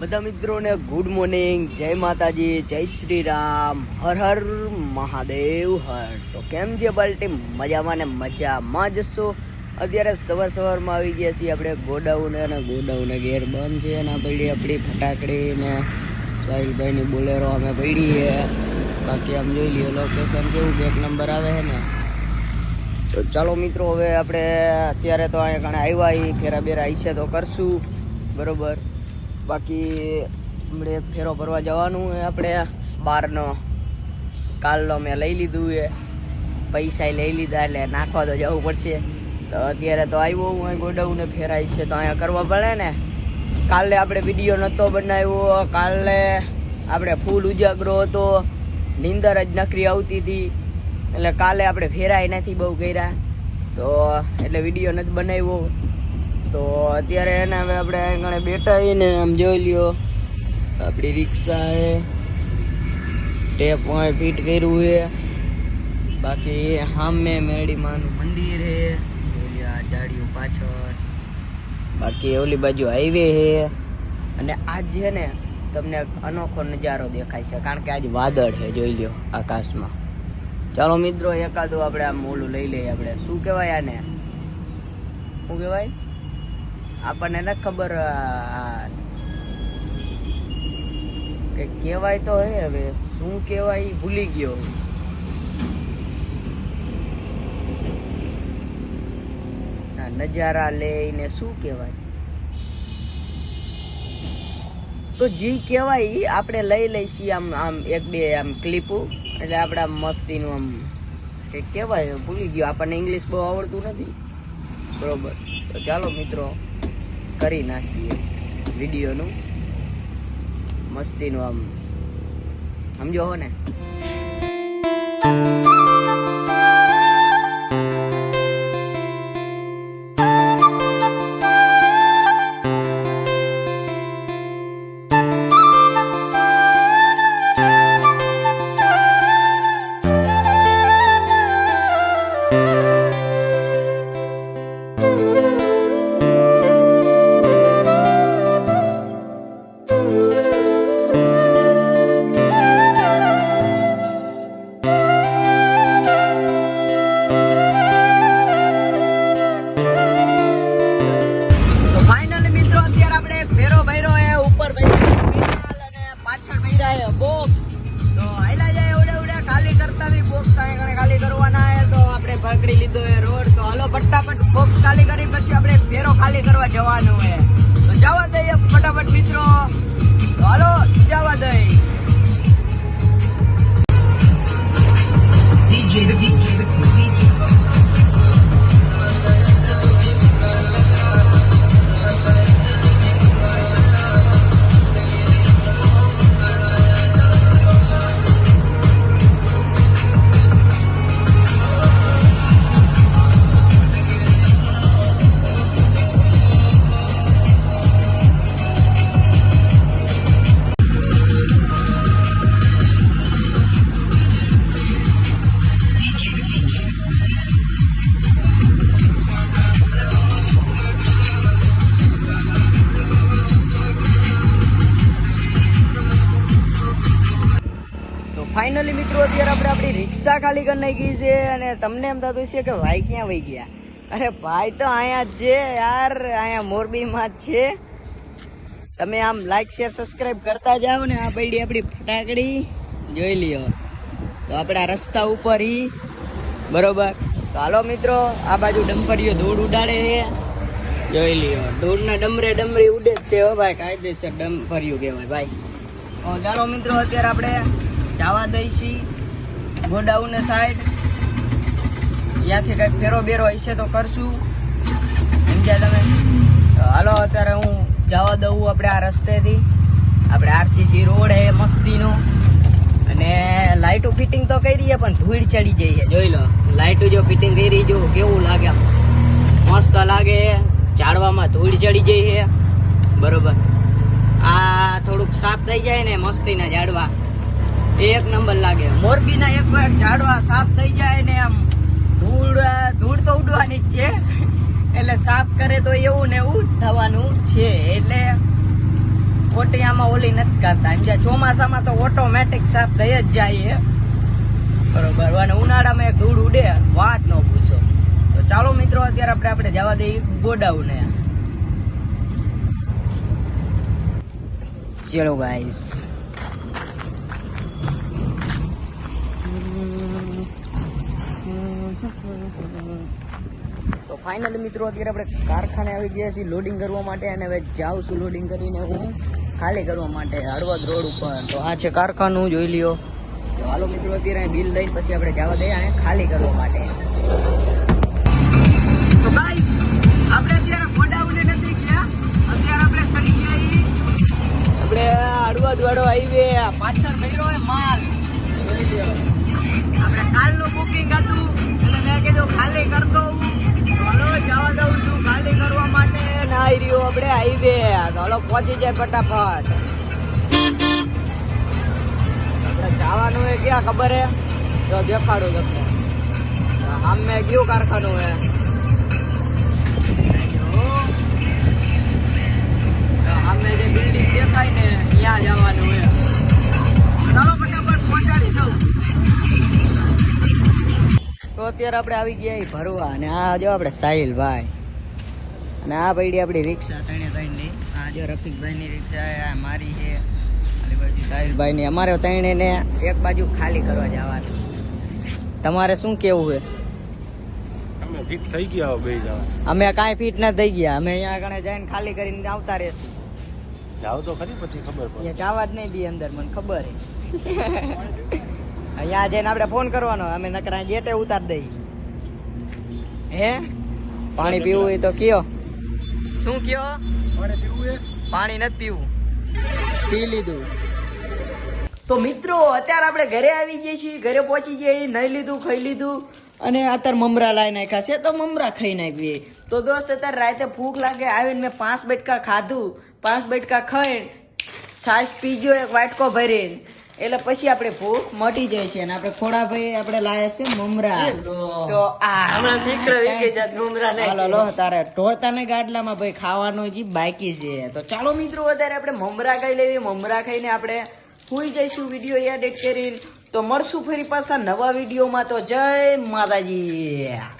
બધા મિત્રોને good morning જય માતાજી, જય શ્રી રામ હર હર મહાદેવ હર. તો કેમ છે બાલટી મજામાં ને મજામાં જશો અત્યારે સવાર સવારમાં આવી ગયા છીએ આપણે ગોડાઉન અને ગોડાઉન ઘેર બંધ છે અને પડી આપણી ફટાકડી ને સાહિલભાઈની બોલેરો અમે પડી બાકી આમ જોઈ લઈએ લોકેશન કેવું એક નંબર આવે છે ને. તો ચાલો મિત્રો, હવે આપણે અત્યારે તો અહીંયા કણે આવ્યા એ ફેરા બેરા છે તો કરશું. બરોબર. બાકી હમણે એક ફેરો ભરવા જવાનું છે આપણે. બહારનો કાલનો મેં લઈ લીધું છે પૈસા લઈ લીધા એટલે નાખવા તો જવું પડશે. તો અત્યારે તો આવ્યો હું અહીં ગોડાઉને, ફેરાય છે તો અહીંયા કરવા પડે ને. કાલે આપણે વીડિયો નહોતો બનાવ્યો. કાલે આપણે ફૂલ ઉજાગરો હતો. નીંદર જ નકરી આવતી હતી. એટલે કાલે આપણે ફેરાય નથી બહુ કર્યા. તો એટલે વીડિયો નથી બનાવ્યો. તો અત્યારે એને હવે આપણે આગળ બેઠા છીએ ને આમ જોઈ લ્યો. આપણી રિક્ષા છે ટેપ વાંય ફિટ કર્યું છે. બાકી સામે મેળીમાનું મંદિર છે. આ ઝાડીઓ પાછળ. બાકી ઓલી બાજુ હાઈવે છે. અને આજ છે ને તમને અનોખો નજારો દેખાય છે. કારણ કે આજ વાદળ છે, જોઈ લ્યો આકાશમાં. ચાલો મિત્રો, એકાદું આપણે આમ ઓલું લઈ લઈએ આપણે. શું કહેવાય આને? શું કહેવાય? આપણને ન ખબર કે કહેવાય તો હે હવે. શું કહેવાય ભૂલી ગયો નજારા નજારા લઈને શું કહેવાય? તો જે કહેવાય એ આપણે લઈ લઈશી આમ આમ એક બે આમ ક્લિપો. એટલે આપણે મસ્તીનું આમ કે કહેવાય, ભૂલી ગયો. આપણને ઇંગ્લિશ બહુ આવડતું નથી. બરોબર. તો ચાલો મિત્રો કરી નાખીએ. વિડીયોનું. મસ્તીનું આમ. સમજો હો ને? પકડી લીધો એ રોડ. તો હાલો, ફટાફટ બોક્સ ખાલી કરી પછી આપણે ફેરો ખાલી કરવા જવાનું છે. તો જવા દઈએ ફટાફટ મિત્રો. હાલો, જવા દઈએ ફાઇનલી મિત્રો, અત્યારે આપણે આપણી રિક્ષા ખાલી કરી નાખી છે અને તમને એમ થતું છે કે ભાઈ ક્યાં વહી ગયા? અરે ભાઈ તો અહીંયા જ છે યાર, અહીંયા મોરબીમાં જ છે. તમે આમ લાઈક શેર સબસ્ક્રાઈબ કરતા જાઓ ને આ પૈડી આપણી ફટાકડી. જોઈ લ્યો. તો આપણે રસ્તા ઉપર ઈ. બરોબર? તો હાલો મિત્રો, આ બાજુ ડમ્પરીઓ ધૂળ ઉડાડે છે. જોઈ લ્યો. ધૂળના ડમરે ડમરી ઉડે તે હો ભાઈ, કાયદેસર ડમ્પરિયું કહેવાય ભાઈ. ચાલો મિત્રો, અત્યારે આપણે જવા દઈશી ગોડાઉન સાઈડ ત્યાંથી કંઈક ફેરો બેરો હશે તો કરશું. સમજ્યા તમે, હાલો, અત્યારે હું જવા દઉં આપણે આ રસ્તેથી. આપણે આરસીસી રોડ હે મસ્તીનો. અને લાઇટો ફિટિંગ તો કરી છે પણ ધૂળ ચડી જઈએ. જોઈ લો લાઇટો જો ફિટિંગ કરી, જો કેવું લાગે મસ્ત લાગે ઝાડવામાં ધૂળ ચડી જઈએ. બરોબર. આ થોડુંક સાફ થઈ જાય ને મસ્તીના ઝાડવા. એક નંબર લાગે. મોરબીના એક વાર ઝાડવા સાફ થઈ જાય ને આમ ધૂળ ધૂળ તો ઉડવાની જ છે. એટલે સાફ કરે તો એવું ને એવું થવાનું છે. એટલે ઓટિયામાં ઓલી નથી કરતા એમ ચોમાસામાં તો ઓટોમેટિક સાફ થઈ જ જાય એ. બરોબર. અને ઉનાળામાં એક ધૂળ ઉડે. વાત ન પૂછો. તો ચાલો મિત્રો, અત્યારે આપણે આપણે જવા દઈએ ગોડાઉને. ચલો ગાઈસ ફાઇનલી મિત્રો, અત્યારે આપણે કારખાને આવી ગયા છીએ લોડિંગ કરવા માટે અને હવે જાઉં છું લોડિંગ કરીને હું ખાલી કરવા માટે હળવદ રોડ ઉપર. તો આ છે કારખાનું, જોઈ લ્યો. તો હાલો મિત્રો, અત્યારે બિલ લઈને પછી આપણે જવા દઈએ અને ખાલી કરવા માટે. આપણે અત્યારે ગોડાઉને નથી ગયા. અત્યારે આપણે ચડી ગયા આપણે હળવદ વાળો પાછળ ભર્યો માલ. આપણે કાલનું બુકિંગ હતું. એટલે મેં કીધું ખાલી ખાલી કરવા માટે. ને આવી રહ્યો આપણે હાઈવે હાલો, પહોંચી જાય ફટાફટ. આપણે જવાનું એ ક્યાં ખબર હે? તો દેખાડું તમને. સામે કયું કારખાનું હે? અત્યારે આપણે આવી ગયા ભરવા અને આ જો આપણે સાહિલભાઈ. અને આ પડી આપણી રિક્ષા ત્રણે ત્રણની. આ જો રફીકભાઈની રિક્ષા આ મારી છે. આલી બાજુ સાહિલભાઈની. અમારે ત્રણે ને એક બાજુ ખાલી કરવા જવાનું તમારે શું કેવું છે? અમે ફિટ થઈ ગયા બે અમે કાંઈ ફિટ ના થઈ ગયા. અમે અહીંયા આગળ જઈને ખાલી કરીને આવતા રહેશું. જાવ તો ખરી પછી ખબર પડે. જવા જ નહીં દી અંદર મને ખબર હે અહીંયા જઈને આપણે ફોન કરવાનો અમે નકરા ગેટે ઉતાર દઈ. હે? પાણી પીવું એ તો કયો. શું કયો? પાણી પીવું એ પાણી નથી પીવું. પી લીધું. તો મિત્રો અત્યારે આપણે ઘરે આવી જઈએ છીએ ઘરે પહોંચી જઈએ નહીં લીધું ખાઈ લીધું અને અત્યારે મમરા લાવી નાખ્યા છે તો મમરા ખાઈ નાખીએ. તો દોસ્ત અત્યારે રાતે ભૂખ લાગે આવીને મેં પાંચ બેટકા ખાધું પાંચ બેટકા ખાઈને છાશ પીજો એક વાટકો ભરીને. એટલે પછી આપણે ભૂખ મટી જાય છે અને આપણે ખોડાભાઈ આપણે લાયા છે મમરા. તો આ તારે ઢોળતાને ગાડલામાં ભાઈ ખાવાનો જે બાકી છે. તો ચાલો મિત્રો વધારે આપણે મમરા ખાઈ લેવી. મમરા ખાઈને આપણે સુઈ જઈશું વીડિયો એડિટ કરીને. તો મળશું ફરી પાછા નવા વિડીયોમાં. તો જય માતાજી.